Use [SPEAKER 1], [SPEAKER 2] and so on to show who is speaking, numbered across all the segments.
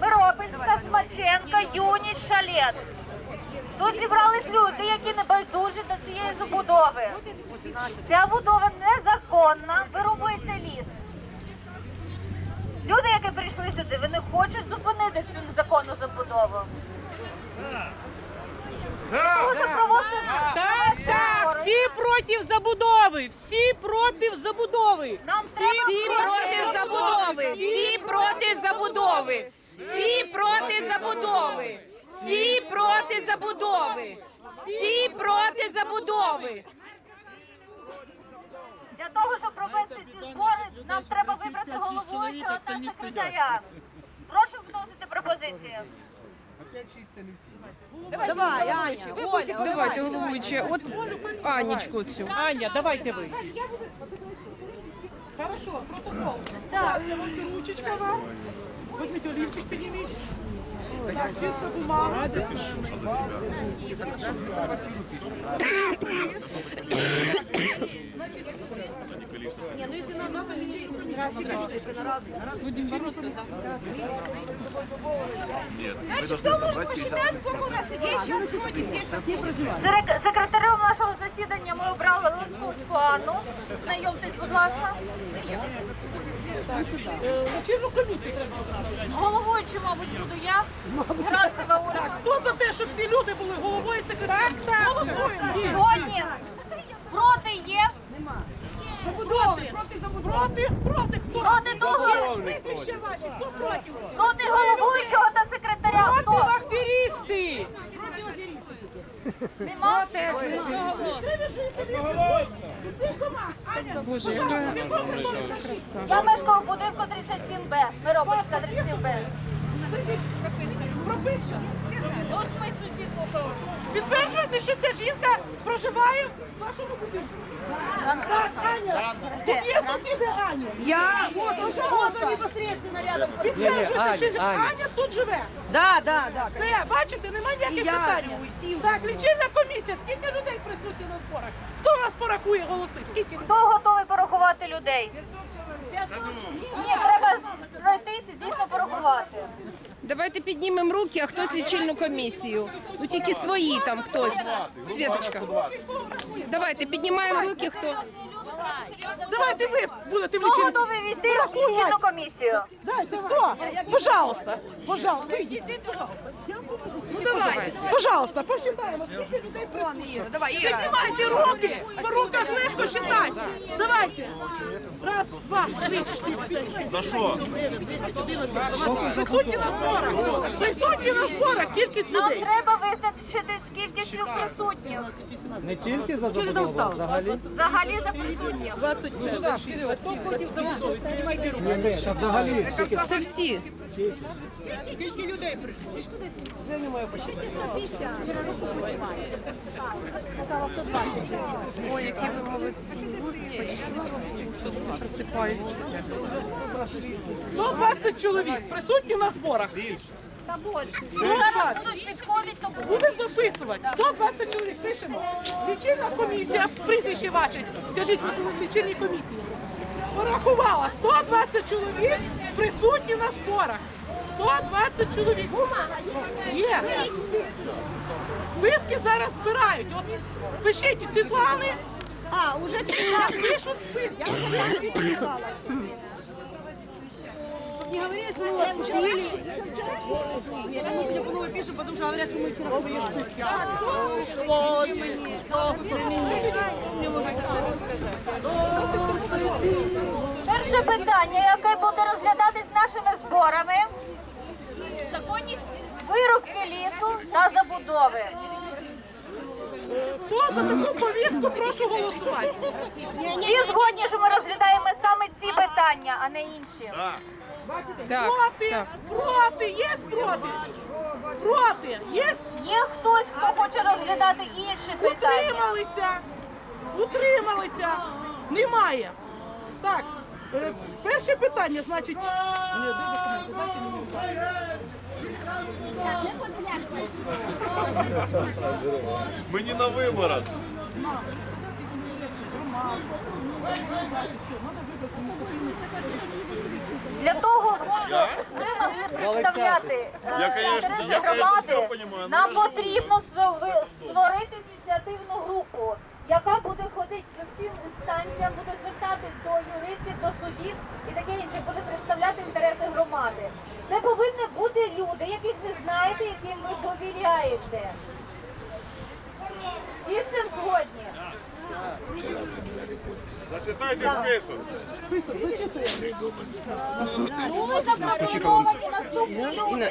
[SPEAKER 1] Миропільська, Смаченка, Юність, Шалет. Тут зібрались люди, які не байдужі до цієї забудови. Ця будова незаконна, вирубується ліс. Люди, які прийшли сюди, вони хочуть зупинити цю незаконну забудову. Тому що проводити
[SPEAKER 2] Так, так, всі проти забудови, всі проти забудови.
[SPEAKER 1] нам треба
[SPEAKER 3] Всі проти забудови, всі проти забудови, всі проти забудови, всі проти забудови, всі проти забудови.
[SPEAKER 1] Для того, щоб провести ці збори, нам треба вибрати головуючого та секретаря. Прошу вносити пропозиції.
[SPEAKER 4] Давай, Аня, Оля,
[SPEAKER 3] Давайте, головуючи, от Анічку цю.
[SPEAKER 2] Аня, давайте ви.
[SPEAKER 5] Хорошо, протокол. Так. Ручечка вам. Возьмите олівчик, підніміть. Так, чисто бумага.
[SPEAKER 3] Значить, хто може посчитати, скільки у нас людей проти цієї
[SPEAKER 1] Сек- Секретарем нашого засідання ми обрали Ланцузьку Анну. Знайомтесь, будь ласка.
[SPEAKER 5] Треба.
[SPEAKER 1] Головуючим, мабуть, буду я. Гранцева Ольга.
[SPEAKER 5] Хто за те, щоб ці люди були головою секретарем? Так. Голосуємо.
[SPEAKER 1] Сьогодні проти є.
[SPEAKER 5] Забудови. Проти, проти, хто?
[SPEAKER 1] Проти того,
[SPEAKER 5] Прізвище ваші, хто проти?
[SPEAKER 1] проти головуючого та секретаря.
[SPEAKER 2] Проти
[SPEAKER 1] Хто?
[SPEAKER 2] аферісти.
[SPEAKER 1] Нема?
[SPEAKER 3] Боже, яка
[SPEAKER 1] Я мешкаю в будинку 37Б. Миропольська 37Б.
[SPEAKER 5] Прописка.
[SPEAKER 1] Ось ми.
[SPEAKER 5] Підтверджуєте, що ця жінка проживає в вашому будинку? Так, Аня. Тут є сусіди Ані.
[SPEAKER 4] Я, вот он, вот он непосредственно рядом.
[SPEAKER 5] Підтверджуєте, що Аня тут живе.
[SPEAKER 4] Да, да, да.
[SPEAKER 5] Все, бачите, немає ніяких
[SPEAKER 4] І
[SPEAKER 5] питань. Так, лічильна комісія. Скільки людей присутні на зборах? Хто у нас порахує голоси? Скільки?
[SPEAKER 1] Хто готовий порахувати людей? Ні, треба пройтися, дійсно порахувати.
[SPEAKER 3] Давайте піднімемо руки, а хтось лічильну комісію. Ну тільки свої там хтось. Світочка. Давайте піднімаємо руки, хто.
[SPEAKER 5] Давайте ви будете
[SPEAKER 1] в
[SPEAKER 5] лічильну.
[SPEAKER 1] Готові війти в лічильну комісію?
[SPEAKER 5] Дайте, хто? Пожалуйста. Пожалуйста.
[SPEAKER 4] Ну давайте,
[SPEAKER 5] Пожалуйста, посчитаємо. Скільки людей?
[SPEAKER 4] Іра, давай, Іра.
[SPEAKER 5] Піднімайте руки. По руках легко считати. Давайте. Раз, два, три, чотири, п'ять, шість.
[SPEAKER 6] За що?
[SPEAKER 5] Присутні на зборах. Присутні на зборах. Кількість
[SPEAKER 1] Нам
[SPEAKER 5] людей.
[SPEAKER 1] треба визначити скільки слів присутніх.
[SPEAKER 7] Не тільки за забудову, взагалі.
[SPEAKER 1] Взагалі за присутніх.
[SPEAKER 5] 25. Хто проти забудови? Піднімайте руки.
[SPEAKER 7] Ні, ні, та взагалі.
[SPEAKER 3] Це всі.
[SPEAKER 2] Скільки людей прийшло?
[SPEAKER 3] Ой, які ви молодці. Просипаються.
[SPEAKER 5] 120 чоловік присутні на зборах.
[SPEAKER 1] Ну, зараз будуть підходити, то буде.
[SPEAKER 5] Будемо дописувати. 120 чоловік пишемо. Лічильна комісія, прізвище ваше. Скажіть, ви були в лічильній комісії. Порахувала 120 чоловік присутні на зборах. 120 чоловік. Є. Списки зараз збирають. От пишіть у Світлани. А, уже пишуть списки. Я вже.
[SPEAKER 4] Учили.
[SPEAKER 1] Перше питання, яке буде розглядатись нашими зборами. Законність вирубки лісу та забудови.
[SPEAKER 5] Хто за таку повістку, прошу голосувати.
[SPEAKER 1] Всі згодні, що ми розглядаємо саме ці питання, а не інші.
[SPEAKER 3] Так,
[SPEAKER 5] Проти,
[SPEAKER 3] так.
[SPEAKER 5] проти, є проти. Проти, є
[SPEAKER 1] Є хтось, хто хоче розглядати інші питання.
[SPEAKER 5] Утрималися! Утрималися! Немає. Так, е, перше питання, значить.
[SPEAKER 6] Мені на виборах.
[SPEAKER 1] Для того, щоб ми могли представляти е,
[SPEAKER 6] Я, конечно,
[SPEAKER 1] інтереси
[SPEAKER 6] я, конечно,
[SPEAKER 1] громади,
[SPEAKER 6] понимаю,
[SPEAKER 1] нам
[SPEAKER 6] я
[SPEAKER 1] потрібно створи- створити ініціативну групу, яка буде ходити по всім інстанціям, буде звертатись до до судів і таке інше, буде представляти інтереси громади. Це повинні бути люди, яких ви знаєте, яким ви довіряєте. Всі з цим згодні.
[SPEAKER 6] Зачитайте список.
[SPEAKER 1] Були запропоновані наступні
[SPEAKER 3] И, на,
[SPEAKER 1] люди.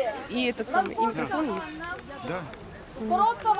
[SPEAKER 3] самый, и микрофон есть.
[SPEAKER 1] Коротко